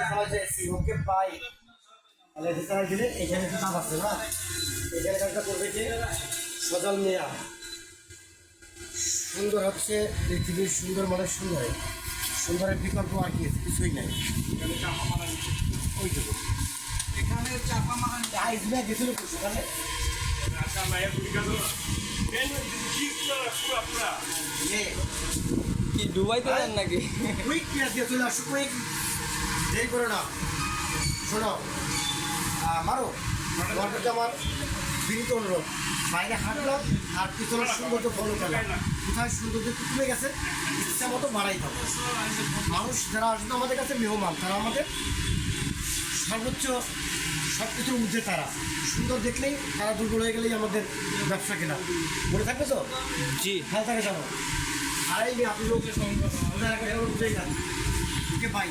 চালা যে AC okay পাই তাহলে এসি দিলে এখানে তো দাম আছে না এখানে কাজটা করবে যে সজল মিয়া সুন্দর হচ্ছে পৃথিবীর সুন্দর মানে সুন্দর সুন্দরের বিকল্প আর কি কিছুই নাই এখানে চাপা মারান আইস ব্যাগ গেছিল সেখানে কি দুবাইতে যান নাকি কুইক পেঁয়াজ দিয়ে চলে আসো কুইক দেরি করো না। শোনো। মারো। প্রতি আমার বিনীত অনুরোধ। বাইরে হাঁটলাম আর পিছনের সৌন্দর্য ফলো করলাম। কোথায় সৌন্দর্য কমে গেছে ইচ্ছা মতো বাড়াই হবে মানুষ যারা আসবে আমাদের কাছে মেহমান তারা আমাদের সর্বোচ্চ সব কিছুর ঊর্ধ্বে তারা। সুন্দর দেখলেই তারা দুর্বল হয়ে গেলেই আমাদের ব্যবসা কেনা। মনে থাকবে তো? জি। খেয়াল থাকে জানো। আর এই আপনি লোক বুঝে না। ওকে ভাই